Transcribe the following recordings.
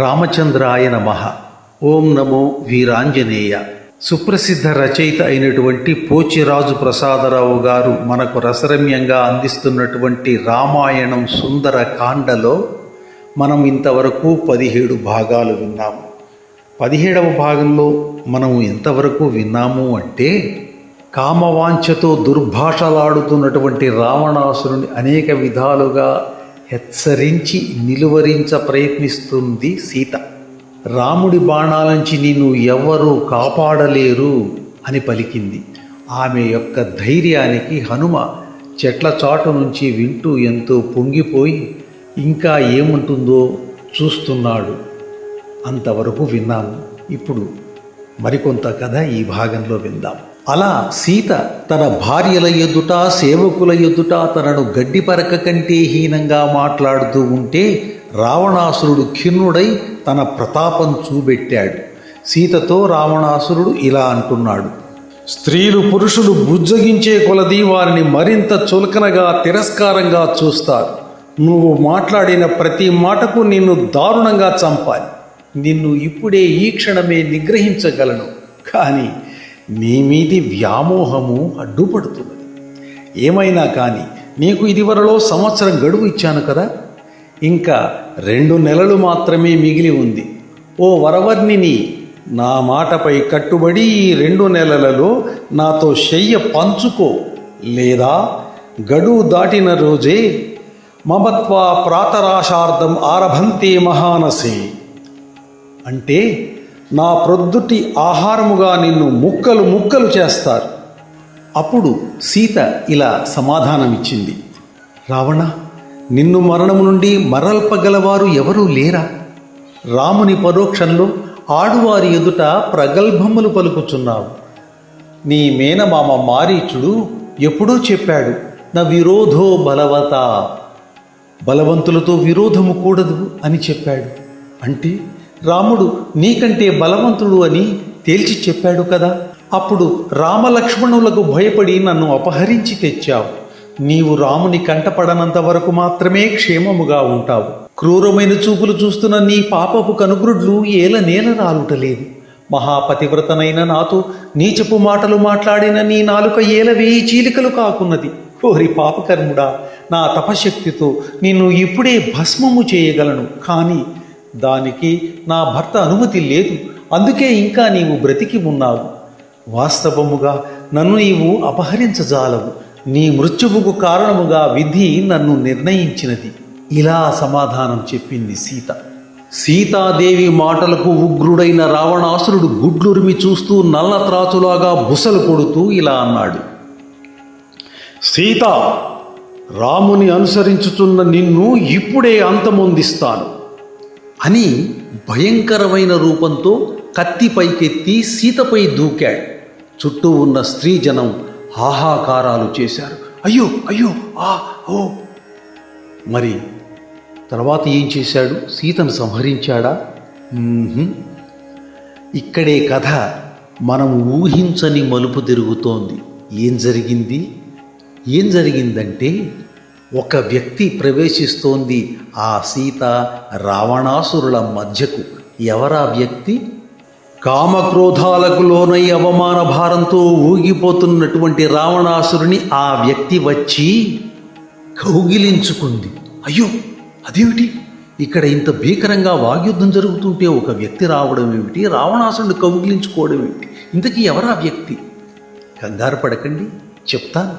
రామచంద్రాయ నమ. ఓం నమో వీరాంజనేయ. సుప్రసిద్ధ రచయిత అయినటువంటి పోచిరాజు ప్రసాదరావు గారు మనకు రసరమ్యంగా అందిస్తున్నటువంటి రామాయణం సుందర కాండలో మనం ఇంతవరకు పదిహేడు భాగాలు విన్నాము. పదిహేడవ భాగంలో మనం ఎంతవరకు విన్నాము అంటే కామవాంఛతో దుర్భాషలాడుతున్నటువంటి రావణాసురుని అనేక విధాలుగా హెచ్చరించి నిలువరించ ప్రయత్నిస్తుంది సీత. రాముడి బాణాలంచి నిన్ను ఎవ్వరూ కాపాడలేరు అని పలికింది. ఆమె యొక్క ధైర్యానికి హనుమ చెట్ల చాటు నుంచి వింటూ ఎంతో పొంగిపోయి ఇంకా ఏముంటుందో చూస్తున్నాడు. అంతవరకు విన్నాము ఇప్పుడు మరికొంత కథ ఈ భాగంలో విందాం. అలా సీత తన భార్యల ఎదుట సేవకుల ఎదుట తనను గడ్డిపరక కంటే హీనంగా మాట్లాడుతూ ఉంటే రావణాసురుడు ఖిన్నుడై తన ప్రతాపం చూపెట్టాడు సీతతో రావణాసురుడు ఇలా అంటున్నాడు స్త్రీలు పురుషులు బుజ్జగించే కొలది వారిని మరింత చులకనగా తిరస్కారంగా చూస్తారు. నువ్వు మాట్లాడిన ప్రతి మాటకు నిన్ను దారుణంగా చంపాలి. నిన్ను ఇప్పుడే ఈ క్షణమే నిగ్రహించగలను. కానీ నీ మీది వ్యామోహము అడ్డుపడుతున్నది. ఏమైనా కానీ నీకు ఇదివరలో సంవత్సరం గడువు ఇచ్చాను కదా? ఇంకా రెండు నెలలు మాత్రమే మిగిలి ఉంది. ఓ వరవర్ణిని నా మాటపై కట్టుబడి ఈ రెండు నెలలలో నాతో శయ్య పంచుకో లేదా గడువు దాటిన రోజే మమత్వా ప్రాతరాశార్థం ఆరభంతే మహానసే. అంటే నా ప్రొద్దుటి ఆహారముగా నిన్ను ముక్కలు ముక్కలు చేస్తారు. అప్పుడు సీత ఇలా సమాధానమిచ్చింది. రావణ నిన్ను మరణము నుండి మరల్పగలవారు ఎవరూ లేరా? రాముని పరోక్షంలో ఆడువారి ఎదుట ప్రగల్భములు పలుకుచున్నావు. నీ మేనమామ మారీచుడు ఎప్పుడో చెప్పాడు నా విరోధో బలవత. బలవంతులతో విరోధము కూడదు అని చెప్పాడు. అంటే రాముడు నీకంటే బలవంతుడు అని తేల్చి చెప్పాడు కదా. అప్పుడు రామలక్ష్మణులకు భయపడి నన్ను అపహరించి తెచ్చావు. నీవు రాముని కంటపడనంత వరకు మాత్రమే క్షేమముగా ఉంటావు. క్రూరమైన చూపులు చూస్తున్న నీ పాపపు కనుగ్రుడ్లు ఏల నేల రాలుటలేదు. మహాపతివ్రతనైన నాతో నీచపు మాటలు మాట్లాడిన నీ నాలుక ఏల వేయి చీలికలు కాకున్నది. ఓరి పాపకర్ముడా నా తపశక్తితో నిన్ను ఇప్పుడే భస్మము చేయగలను. కానీ దానికి నా భర్త అనుమతి లేదు. అందుకే ఇంకా నీవు బ్రతికి ఉన్నావు. వాస్తవముగా నన్ను నీవు అపహరించజాలవు. నీ మృత్యువుకు కారణముగా విధి నన్ను నిర్ణయించినది. ఇలా సమాధానం చెప్పింది సీత. సీతాదేవి మాటలకు ఉగ్రుడైన రావణాసురుడు గుడ్లురిమి చూస్తూ నల్ల త్రాచులాగా బుసలు కొడుతూ ఇలా అన్నాడు. సీత రాముని అనుసరించుచున్న నిన్ను ఇప్పుడే అంతమొందిస్తాను. అని భయంకరమైన రూపంతో కత్తి పైకెత్తి సీతపై దూకాడు. చుట్టూ ఉన్న స్త్రీ జనం హాహాకారాలు చేశారు. అయ్యో అయ్యో ఆ ఓ. మరి తర్వాత ఏం చేశాడు? సీతను సంహరించాడా? ఇక్కడే కథ మనం ఊహించని మలుపు తిరుగుతోంది. ఏం జరిగింది? ఏం జరిగిందంటే ఒక వ్యక్తి ప్రవేశిస్తోంది ఆ సీత రావణాసురుల మధ్యకు. ఎవరా వ్యక్తి? కామక్రోధాలకు లోనై అవమాన భారంతో ఊగిపోతున్నటువంటి రావణాసురుని ఆ వ్యక్తి వచ్చి కౌగిలించుకుంది. అయ్యో అదేమిటి? ఇక్కడ ఇంత భీకరంగా వాగ్యుద్ధం జరుగుతుంటే ఒక వ్యక్తి రావడం ఏమిటి? రావణాసురుని కౌగిలించుకోవడం ఏమిటి? ఇంతకీ ఎవరా వ్యక్తి? కంగారు పడకండి చెప్తాను.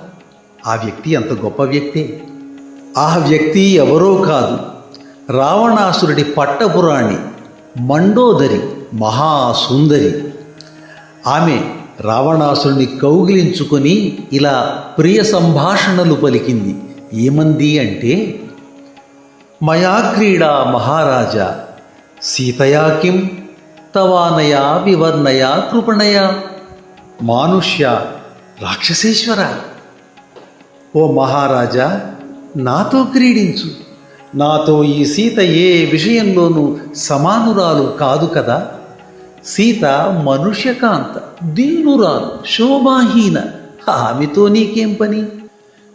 ఆ వ్యక్తి అంత గొప్ప వ్యక్తే. ఆ వ్యక్తి ఎవరో కాదు. రావణాసురుడి పట్టపురాణి మండోదరి మహాసుందరి. ఆమె రావణాసురుని కౌగిలించుకొని ఇలా ప్రియ సంభాషణలు పలికింది. ఏమంది అంటే మయా క్రీడా మహారాజా సీతయా కిం? తవానయా వివర్ణయా కృపణయా? మానుష్య రాక్షసేశ్వర? ఓ మహారాజా నాతో క్రీడించు. నాతో ఈ సీత ఏ విషయంలోనూ సమానురాలు కాదు కదా? సీత మనుష్యకాంత దీనురాలు శోభాహీన. ఆమెతో నీకేం పని?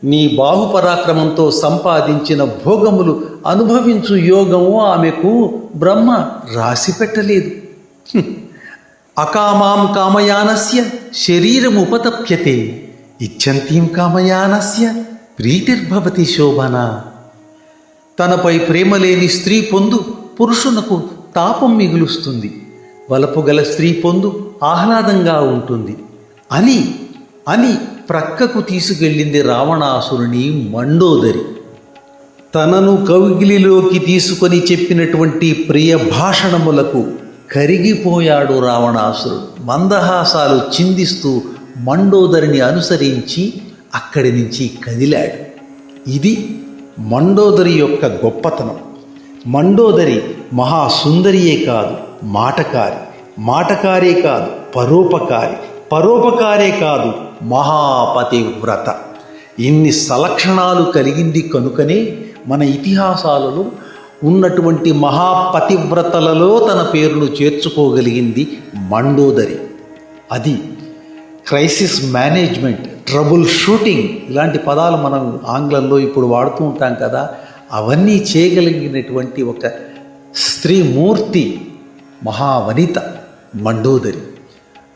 నీ బాహుపరాక్రమంతో సంపాదించిన భోగములు అనుభవించు యోగము ఆమెకు బ్రహ్మ రాసిపెట్టలేదు అకామాం కామయానస్య శరీరముపతప్యతే. ఇచ్చంతీం కామయానస్య. ప్రీతిర్భవతి శోభన. తనపై ప్రేమ లేని స్త్రీ పొందు పురుషునకు తాపం మిగులుస్తుంది. వలపు గల స్త్రీ పొందు ఆహ్లాదంగా ఉంటుంది. అని అని ప్రక్కకు తీసుకెళ్ళింది రావణాసురుని మండోదరి. తనను కౌగిలిలోకి తీసుకొని చెప్పినటువంటి ప్రియ భాషణములకు కరిగిపోయాడు రావణాసురుడు. మందహాసాలు చిందిస్తూ మండోదరిని అనుసరించి అక్కడి నుంచి కదిలాడు. ఇది మండోదరి యొక్క గొప్పతనం. మండోదరి మహాసుందరియే కాదు మాటకారి. మాటకారే కాదు పరోపకారి. పరోపకారే కాదు మహాపతివ్రత. ఇన్ని సలక్షణాలు కలిగింది కనుకనే మన ఇతిహాసాలలో ఉన్నటువంటి మహాపతివ్రతలలో తన పేరును చేర్చుకోగలిగింది మండోదరి. అది క్రైసిస్ మేనేజ్మెంట్. ట్రబుల్ షూటింగ్ ఇలాంటి పదాలు మనం ఆంగ్లంలో ఇప్పుడు వాడుతూ ఉంటాం కదా అవన్నీ చేయగలిగినటువంటి ఒక స్త్రీ మూర్తి మహావనిత మండోదరి.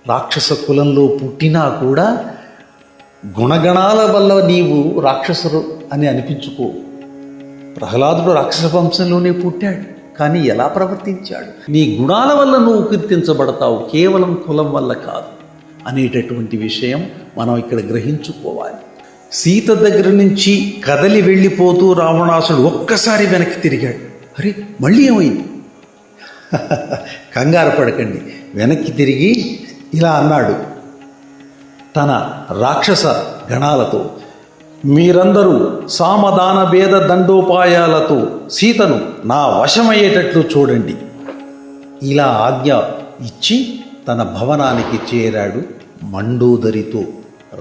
రాక్షస కులంలో పుట్టినా కూడా గుణగణాల వల్ల నీవు రాక్షసుడు అని అనిపించుకో. ప్రహ్లాదుడు రాక్షస వంశంలోనే పుట్టాడు కానీ ఎలా ప్రవర్తించాడు? నీ గుణాల వల్ల నువ్వు కీర్తించబడతావు కేవలం కులం వల్ల కాదు. అనేటటువంటి విషయం మనం ఇక్కడ గ్రహించుకోవాలి. సీత దగ్గర నుంచి కదలి వెళ్ళిపోతూ రావణాసుడు ఒక్కసారి వెనక్కి తిరిగాడు. అరే మళ్ళీ ఏమైంది? కంగారు పడకండి. వెనక్కి తిరిగి ఇలా అన్నాడు. తన రాక్షస గణాలతో మీరందరూ సామదాన భేద దండోపాయాలతో సీతను నా వశమయ్యేటట్లు చూడండి. ఇలా ఆజ్ఞ ఇచ్చి తన భవనానికి చేరాడు మండూదరితో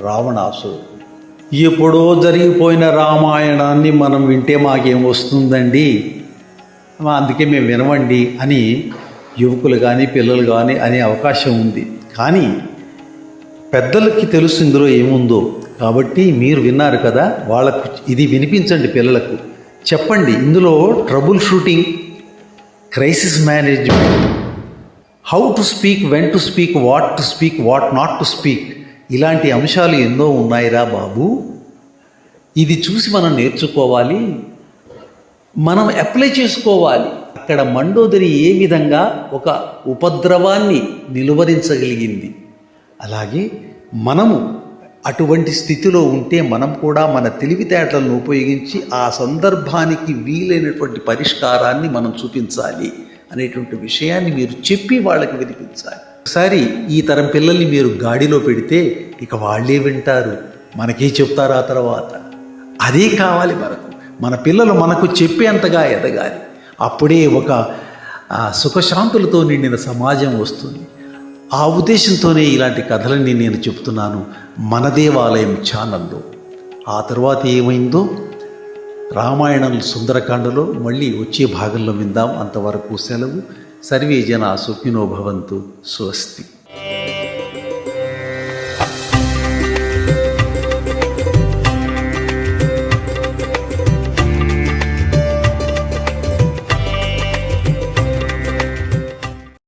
రావణాసురుడు ఎప్పుడో జరిగిపోయిన రామాయణాన్ని మనం వింటే మాకేం వస్తుందండి? అందుకే మేము వినవండి అని యువకులు కానీ పిల్లలు కానీ అనే అవకాశం ఉంది. కానీ పెద్దలకి తెలుసు ఇందులో ఏముందో. కాబట్టి మీరు విన్నారు కదా వాళ్ళకు ఇది వినిపించండి పిల్లలకు. చెప్పండి ఇందులో troubleshooting crisis management how to speak when to speak what to speak what not to speak ఇలాంటి అంశాలు ఎన్నో ఉన్నాయిరా బాబు. ఇది చూసి మనం నేర్చుకోవాలి. మనం అప్లై చేసుకోవాలి. అక్కడ మండోదరి ఏ విధంగా ఒక ఉపద్రవాన్ని నిలువరించగలిగింది? అలాగే మనము అటువంటి స్థితిలో ఉంటే మనం కూడా మన తెలివితేటలను ఉపయోగించి ఆ సందర్భానికి వీలైనటువంటి పరిష్కారాన్ని మనం చూపించాలి. అనేటువంటి విషయాన్ని మీరు చెప్పి వాళ్ళకి వినిపించాలి. ఒకసారి ఈ తరం పిల్లల్ని మీరు గాడిలో పెడితే ఇక వాళ్ళే వింటారు. మనకే చెప్తారు ఆ తర్వాత. అదే కావాలి మనకు. మన పిల్లలు మనకు చెప్పేంతగా ఎదగాలి. అప్పుడే ఒక సుఖశాంతులతో నిండిన సమాజం వస్తుంది. ఆ ఉద్దేశంతోనే ఇలాంటి కథలన్నీ నేను చెప్తున్నాను మన దేవాలయం ఛానల్లో. ఆ తర్వాత ఏమైందో రామాయణం సుందరకాండలో మళ్ళీ వచ్చే భాగంలో విందాం. అంతవరకు సెలవు. సర్వే జన సుఖినోభవంతు స్వస్తి.